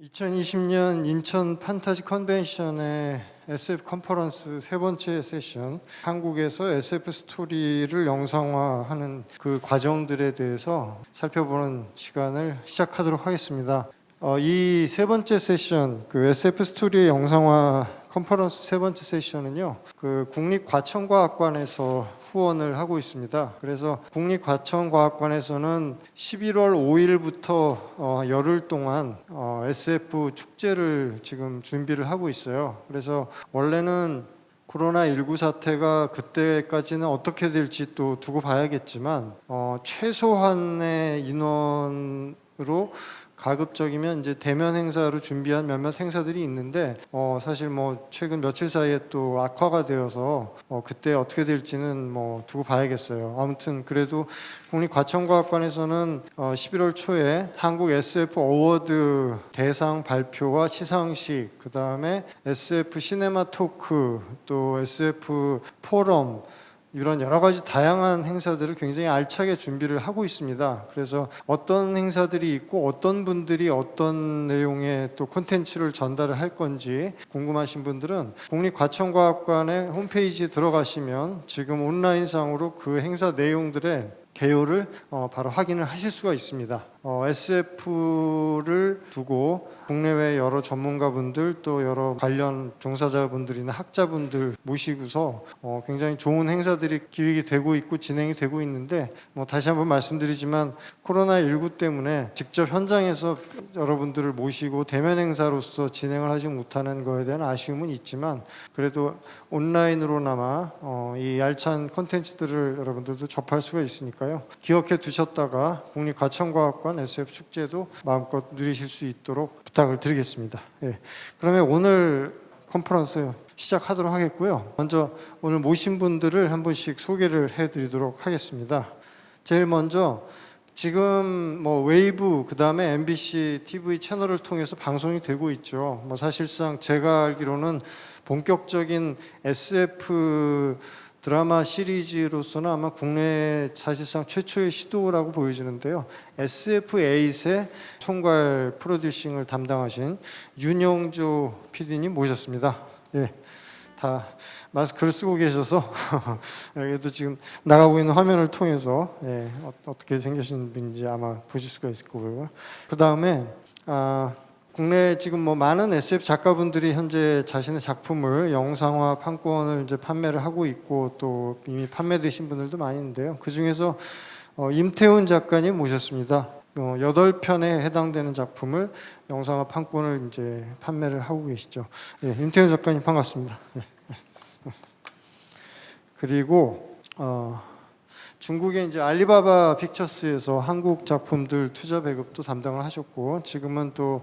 2020년 인천 판타지 컨벤션의 SF 컨퍼런스 세 번째 세션 한국에서 SF 스토리를 영상화하는 그 과정들에 대해서 살펴보는 시간을 시작하도록 하겠습니다. 어, 이 세 번째 세션 그 SF 스토리의 영상화 컨퍼런스 세 번째 세션은요. 그 국립과천과학관에서 후원을 하고 있습니다. 그래서 국립과천과학관에서는 11월 5일부터 어, 열흘 동안 어, SF 축제를 지금 준비를 하고 있어요. 그래서 원래는 코로나19 사태가 그때까지는 어떻게 될지 또 두고 봐야겠지만 어, 최소한의 인원으 로 가급적이면 이제 대면 행사로 준비한 몇몇 행사들이 있는데 어 사실 뭐 최근 며칠 사이에 또 악화가 되어서 어 그때 어떻게 될지는 뭐 두고 봐야겠어요. 아무튼 그래도 국립과천과학관에서는 어 11월 초에 한국 SF 어워드 대상 발표와 시상식 그다음에 SF 시네마 토크 또 SF 포럼 이런 여러 가지 다양한 행사들을 굉장히 알차게 준비를 하고 있습니다. 그래서 어떤 행사들이 있고 어떤 분들이 어떤 내용의 또 콘텐츠를 전달을 할 건지 궁금하신 분들은 국립과천과학관의 홈페이지에 들어가시면 지금 온라인상으로 그 행사 내용들의 개요를 어, 바로 확인을 하실 수가 있습니다. 어, SF를 두고 국내외 여러 전문가분들 또 여러 관련 종사자분들이나 학자분들 모시고서 어, 굉장히 좋은 행사들이 기획이 되고 있고 진행이 되고 있는데 뭐 다시 한번 말씀드리지만 코로나 19 때문에 직접 현장에서 여러분들을 모시고 대면 행사로서 진행을 하지 못하는 거에 대한 아쉬움은 있지만 그래도 온라인으로나마 어, 이 알찬 콘텐츠들을 여러분들도 접할 수가 있으니까요. 기억해 두셨다가 국립과천과학관 SF 축제도 마음껏 누리실 수 있도록 부탁을 드리겠습니다. 예. 그러면 오늘 컨퍼런스 시작하도록 하겠고요. 먼저 오늘 모신 분들을 한 분씩 소개를 해드리도록 하겠습니다. 제일 먼저 지금 뭐 웨이브 그다음에 MBC TV 채널을 통해서 방송이 되고 있죠. 뭐 사실상 제가 알기로는 본격적인 SF 드라마 시리즈로서는 아마 국내 사실상 최초의 시도라고 보여지는데요. SF8의 총괄 프로듀싱을 담당하신 윤영조 PD님 모셨습니다. 예. 다 마스크를 쓰고 계셔서 여기도 지금 나가고 있는 화면을 통해서 예, 어- 어떻게 생기신 분인지 아마 보실 수가 있을 거고요. 그 다음에 아, 국내 지금 뭐 많은 SF 작가분들이 현재 자신의 작품을 영상화 판권을 이제 판매를 하고 있고 또 이미 판매되신 분들도 많이 있는데요. 그 중에서 어, 임태훈 작가님 모셨습니다. 어, 여덟 편에 해당되는 작품을 영상화 판권을 이제 판매를 하고 계시죠. 예, 임태훈 작가님 반갑습니다. 예. 그리고 어, 중국의 이제 알리바바 픽처스에서 한국 작품들 투자 배급도 담당을 하셨고 지금은 또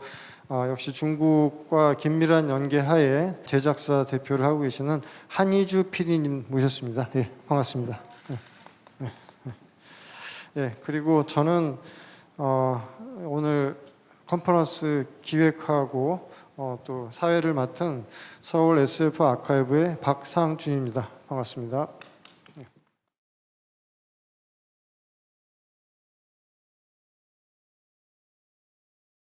어, 역시 중국과 긴밀한 연계하에 제작사 대표를 하고 계시는 한희주 PD님 모셨습니다. 예, 반갑습니다. 예, 예, 예. 예, 그리고 저는 어, 오늘 컨퍼런스 기획하고 어, 또 사회를 맡은 서울 SF 아카이브의 박상준입니다. 반갑습니다.